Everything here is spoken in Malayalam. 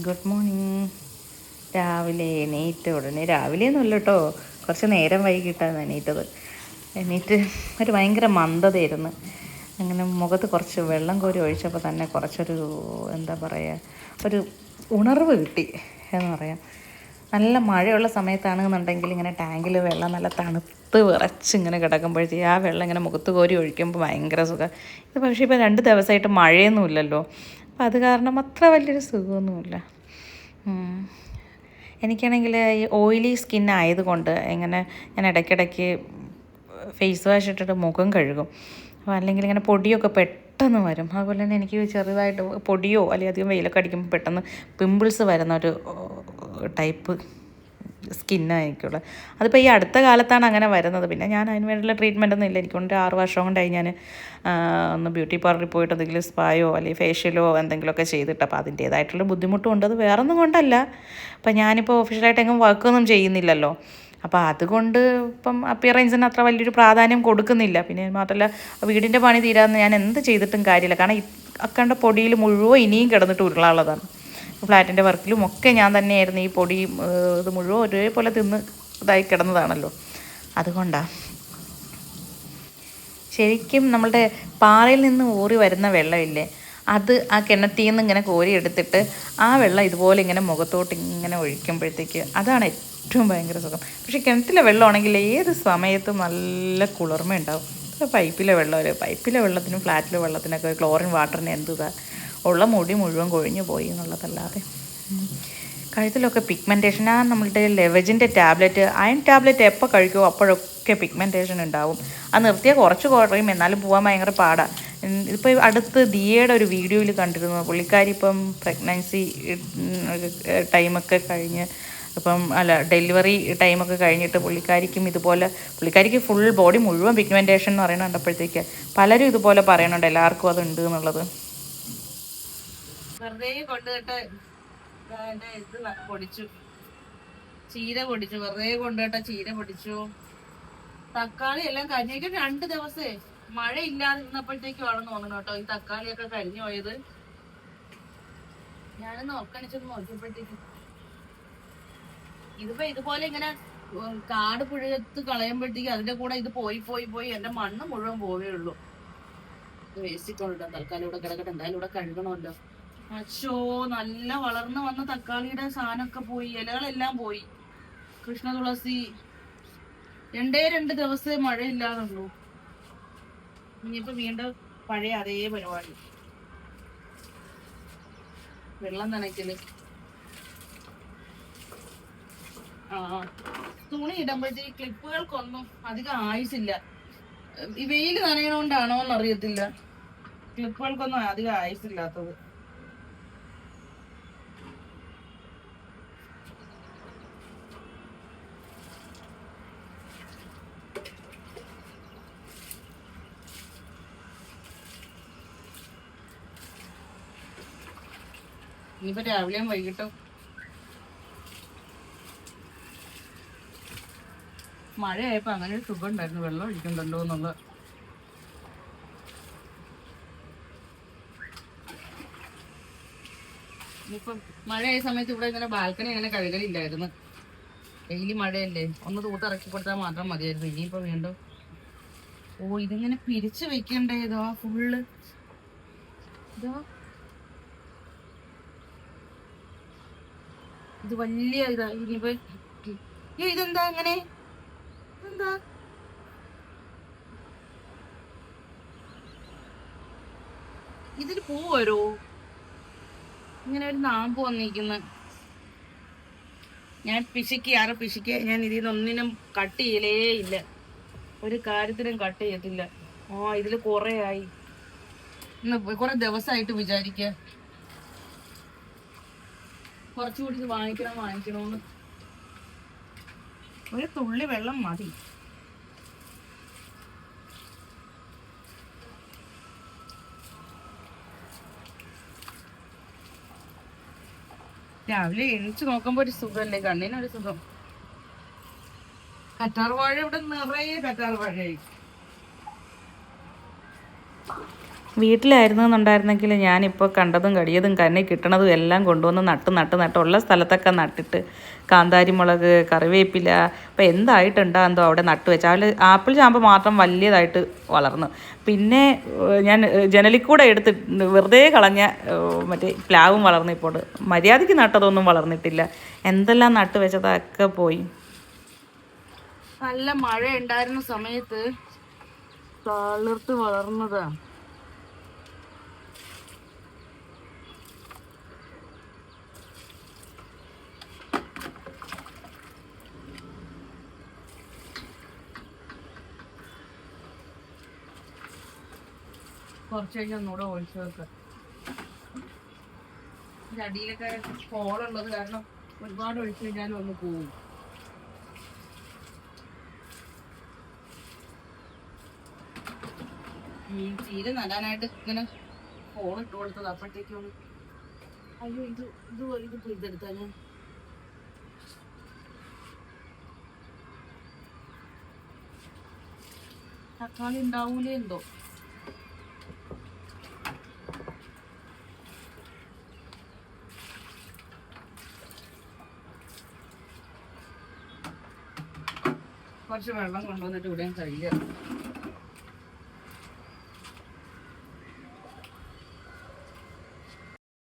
Good morning. രാവിലെ എണീറ്റ ഉടനെ രാവിലെ ഒന്നുമില്ല കേട്ടോ കുറച്ച് നേരം വൈകിട്ടാണ് എണീറ്റത്. എണീറ്റ് ഒരു ഭയങ്കര മന്ദതയായിരുന്നു. അങ്ങനെ മുഖത്ത് കുറച്ച് വെള്ളം കോരി ഒഴിച്ചപ്പോൾ തന്നെ കുറച്ചൊരു എന്താ പറയുക ഒരു ഉണർവ് കിട്ടി എന്ന് പറയാം. നല്ല മഴയുള്ള സമയത്താണെന്നുണ്ടെങ്കിൽ ഇങ്ങനെ ടാങ്കിൽ വെള്ളം നല്ല തണുത്ത് വിറച്ച് ഇങ്ങനെ കിടക്കുമ്പോഴത്തേക്ക് ആ വെള്ളം ഇങ്ങനെ മുഖത്ത് കോരി ഒഴിക്കുമ്പോൾ ഭയങ്കര സുഖം. ഇത് പക്ഷേ ഇപ്പോൾ രണ്ട് ദിവസമായിട്ട് മഴയൊന്നുമില്ലല്ലോ. അപ്പോൾ അത് കാരണം അത്ര വലിയൊരു സുഖമൊന്നുമില്ല. എനിക്കാണെങ്കിൽ ഈ ഓയിലി സ്കിൻ ആയതുകൊണ്ട് ഇങ്ങനെ ഞാൻ ഇടയ്ക്കിടയ്ക്ക് ഫേസ് വാഷ് ഇട്ടിട്ട് മുഖം കഴുകും. അപ്പോൾ അല്ലെങ്കിൽ ഇങ്ങനെ പൊടിയൊക്കെ പെട്ടെന്ന് വരും. അതുപോലെ തന്നെ എനിക്ക് ചെറുതായിട്ട് പൊടിയോ അല്ലെങ്കിൽ അധികം വെയിലൊക്കെ അടിക്കുമ്പോൾ പെട്ടെന്ന് പിമ്പിൾസ് വരുന്ന ഒരു ടൈപ്പ് സ്കിന്നായിരിക്കുള്ളത് അതിപ്പോൾ ഈ അടുത്ത കാലത്താണ് അങ്ങനെ വരുന്നത്. പിന്നെ ഞാൻ അതിന് വേണ്ടിയുള്ള ട്രീറ്റ്മെന്റ് ഒന്നും ഇല്ല. എനിക്കൊണ്ട് ആറ് വർഷം കൊണ്ടായി ഞാൻ ഒന്ന് ബ്യൂട്ടി പാർലറിൽ പോയിട്ട് എന്തെങ്കിലും സ്പായോ അല്ലെങ്കിൽ ഫേഷ്യലോ എന്തെങ്കിലുമൊക്കെ ചെയ്തിട്ട്. അപ്പോൾ അതിന്റേതായിട്ടുള്ള ബുദ്ധിമുട്ടും ഉണ്ട്. അത് വേറൊന്നും കൊണ്ടല്ല. അപ്പം ഞാനിപ്പോൾ ഒഫീഷ്യലായിട്ട് എങ്ങും വർക്കൊന്നും ചെയ്യുന്നില്ലല്ലോ. അപ്പോൾ അതുകൊണ്ട് ഇപ്പം അപ്പിയറൻസിന് അത്ര വലിയൊരു പ്രാധാന്യം കൊടുക്കുന്നില്ല. പിന്നെ മാത്രമല്ല വീടിന്റെ പണി തീരാമെന്ന് ഞാൻ എന്ത് ചെയ്തിട്ടും കാര്യമില്ല. കാരണം അക്കണ്ട പൊടിയിൽ മുഴുവൻ ഇനിയും കിടന്നിട്ട് ഉരുളാനുള്ളതാണ്. ഫ്ലാറ്റിന്റെ വർക്കിലും ഒക്കെ ഞാൻ തന്നെയായിരുന്നു ഈ പൊടി ഇത് മുഴുവൻ ഒരേപോലെ തിന്ന് ഇതായി കിടന്നതാണല്ലോ. അതുകൊണ്ടാണ് ശരിക്കും നമ്മളുടെ പാറയിൽ നിന്ന് ഊറി വരുന്ന വെള്ളമില്ലേ അത് ആ കിണറ്റിൽ നിന്ന് ഇങ്ങനെ കോരിയെടുത്തിട്ട് ആ വെള്ളം ഇതുപോലെ ഇങ്ങനെ മുഖത്തോട്ട് ഇങ്ങനെ ഒഴിക്കുമ്പോഴത്തേക്ക് അതാണ് ഏറ്റവും ഭയങ്കര സുഖം. പക്ഷേ കിണറ്റിലെ വെള്ളമാണെങ്കിൽ ഏത് സമയത്തും നല്ല കുളിർമ ഉണ്ടാവും പൈപ്പിലെ വെള്ളം പൈപ്പിലെ വെള്ളത്തിനും ഫ്ലാറ്റിലെ വെള്ളത്തിനൊക്കെ ക്ലോറിൻ വാട്ടറിന് എന്തുതാ? ഉള്ള മുടി മുഴുവൻ കൊഴിഞ്ഞു പോയി എന്നുള്ളതല്ലാതെ. കഴുത്തിലൊക്കെ പിഗ്മെന്റേഷൻ ആ നമ്മളുടെ ലെവജിന്റെ ടാബ്ലറ്റ് അയൺ ടാബ്ലറ്റ് എപ്പോൾ കഴിക്കുമോ അപ്പോഴൊക്കെ പിഗ്മെന്റേഷൻ ഉണ്ടാവും. അത് നിർത്തിയാൽ കുറച്ച് കുറയും. എന്നാലും പോകാൻ ഭയങ്കര പാടാണ് ഇപ്പോൾ അടുത്ത് ദിയയുടെ ഒരു വീഡിയോയിൽ കണ്ടിരുന്നു. പുള്ളിക്കാരി ഇപ്പം പ്രഗ്നൻസി ടൈമൊക്കെ കഴിഞ്ഞ് ഇപ്പം അല്ല ഡെലിവറി ടൈമൊക്കെ കഴിഞ്ഞിട്ട് പുള്ളിക്കാരിക്കും ഇതുപോലെ പുള്ളിക്കാരിക്ക് ഫുൾ ബോഡി മുഴുവൻ പിഗ്മെന്റേഷൻ എന്ന് പറയുന്നത് കണ്ടപ്പോഴത്തേക്ക് പലരും ഇതുപോലെ പറയുന്നുണ്ട്. എല്ലാവർക്കും അതുണ്ട് എന്നുള്ളത്. വെറുതെ കൊണ്ടുപോയിട്ട് ഇത് പൊടിച്ചു. ചീര പൊടിച്ചു. വെറുതെ കൊണ്ടുപോയിട്ട് ചീര പൊടിച്ചു. തക്കാളി എല്ലാം കരിഞ്ഞിട്ട് രണ്ട് ദിവസേ മഴ ആണെന്ന് തോന്നുന്നു കേട്ടോ. ഈ തക്കാളിയൊക്കെ കരിഞ്ഞു പോയത്. ഞാനൊന്ന് ഉറക്കണിച്ചൊന്ന് നോക്കിയപ്പോഴത്തേക്ക് ഇതിപ്പോ ഇതുപോലെ ഇങ്ങനെ കാട് പുഴത്ത് കളയുമ്പോഴത്തേക്ക് അതിന്റെ കൂടെ ഇത് പോയി പോയി പോയി എന്റെ മണ്ണ് മുഴുവൻ പോവേ ഉള്ളൂ. വേസ്റ്റ് കൊണ്ടിടാം തൽക്കാലം ഇവിടെ കിടക്കട്ടെ. എന്തായാലും ഇവിടെ കഴുകണമല്ലോ. അച്ചോ നല്ല വളർന്നു വന്ന തക്കാളിയുടെ സാധനമൊക്കെ പോയി. ഇലകളെല്ലാം പോയി. കൃഷ്ണ തുളസി. രണ്ടേ രണ്ട് ദിവസമേ മഴയില്ലാതുള്ളൂ ഇനിയിപ്പോ വീണ്ടും പഴയ അതേ പരിപാടി. വെള്ളം നനയ്ക്കൽ. ആ. തുണി ഇടുമ്പോഴത്തേക്ക് ക്ലിപ്പുകൾക്കൊന്നും അധികം ആയുസില്ല. ഈ വെയിൽ നനയണോണ്ടാണോ എന്നറിയത്തില്ല ക്ലിപ്പുകൾക്കൊന്നും അധികം ആയുസില്ലാത്തത്. ഇനിയിപ്പോ രാവിലെയും വൈകിട്ടും മഴയായപ്പോ അങ്ങനെ ഒരു സുഖം ഉണ്ടായിരുന്നു. വെള്ളം ഒഴിക്കുന്നുണ്ടോ എന്നുള്ള ഇനിയിപ്പം മഴയായ സമയത്ത് ഇവിടെ ഇങ്ങനെ ബാൽക്കണി അങ്ങനെ കഴുകലില്ലായിരുന്നു. ഡെയിലി മഴയല്ലേ. ഒന്ന് തൂത്തിറക്കി കൊടുത്താൽ മാത്രം മതിയായിരുന്നു. ഇനിയിപ്പോ വീണ്ടും ഓ ഇതിങ്ങനെ പിരിച്ചു വെക്കണ്ടേ ഇതോ ഫുള്ള് ഇതോ ഇത് വലിയ ഇതാ ഇനിയിപ്പോ ഏ, ഇതെന്താ അങ്ങനെ? എന്താ ഇതിൽ പോവരോ? ഇങ്ങനെ ഒരു നാമ്പ് വന്നിരിക്കുന്നു. ഞാൻ പിശുക്കി ആറ് ഞാൻ ഇതിൽ നിന്നൊന്നിനും കട്ട് ചെയ്യലേ ഇല്ല. ഒരു കാര്യത്തിനും കട്ട് ചെയ്യത്തില്ല. ആ ഇതിൽ കുറേ ആയി. ഇന്ന് കുറെ ദിവസമായിട്ട് വിചാരിക്ക. കുറച്ചുകൂടി ഇത് വാങ്ങിക്കണം വാങ്ങിക്കണമെന്ന് ഒരു തുള്ളി വെള്ളം മതി. രാവിലെ എണീച്ച് നോക്കുമ്പോ ഒരു സുഖല്ലേ? കണ്ണിനൊരു സുഖം. കറ്റാർ വാഴ ഇവിടെ നിറയെ കറ്റാർ വാഴയായി. വീട്ടിലായിരുന്നു എന്നുണ്ടായിരുന്നെങ്കിൽ ഞാനിപ്പോൾ കണ്ടതും കടിയതും കന്നെ കിട്ടണതും എല്ലാം കൊണ്ടുവന്ന് നട്ട് നട്ട് നട്ട് ഉള്ള സ്ഥലത്തൊക്കെ നട്ടിട്ട് കാന്താരി മുളക് കറിവേപ്പില അപ്പോൾ എന്തായിട്ടുണ്ടോ എന്തോ അവിടെ നട്ട് വെച്ച. അതിൽ ആപ്പിൾ ചാമ്പ് മാത്രം വലിയതായിട്ട് വളർന്നു. പിന്നെ ഞാൻ ജനലിക്കൂടെ എടുത്ത് വെറുതെ കളഞ്ഞ മറ്റേ പ്ലാവും വളർന്നു ഇപ്പോൾ. മര്യാദയ്ക്ക് നട്ടതൊന്നും വളർന്നിട്ടില്ല. എന്തെല്ലാം നട്ട് വെച്ചതൊക്കെ പോയി. നല്ല മഴ ഉണ്ടായിരുന്ന സമയത്ത് തളിർത്ത് വളർന്നതാ. കുറച്ച് കഴിഞ്ഞ് ഒന്നുകൂടെ ഒഴിച്ചു വെക്കാം. ഇതിന്റെ അടിയിലൊക്കെ കോളുള്ളത് കാരണം ഒരുപാട് ഒഴിച്ചു കഴിഞ്ഞാലും ഒന്ന് പോവും. ചീര നടാനായിട്ട് ഇങ്ങനെ ഫോൺ ഇട്ട് കൊടുത്തത് അപ്പോഴത്തേക്കും അയ്യോ ഇത് ഇത് ഇത് ഇതെടുത്താ ഞാൻ. തക്കാളി ഉണ്ടാവൂലേ എന്തോ കുറച്ച് വെള്ളം കൊണ്ടുവന്നിട്ട് ഇവിടെയും കഴിയുക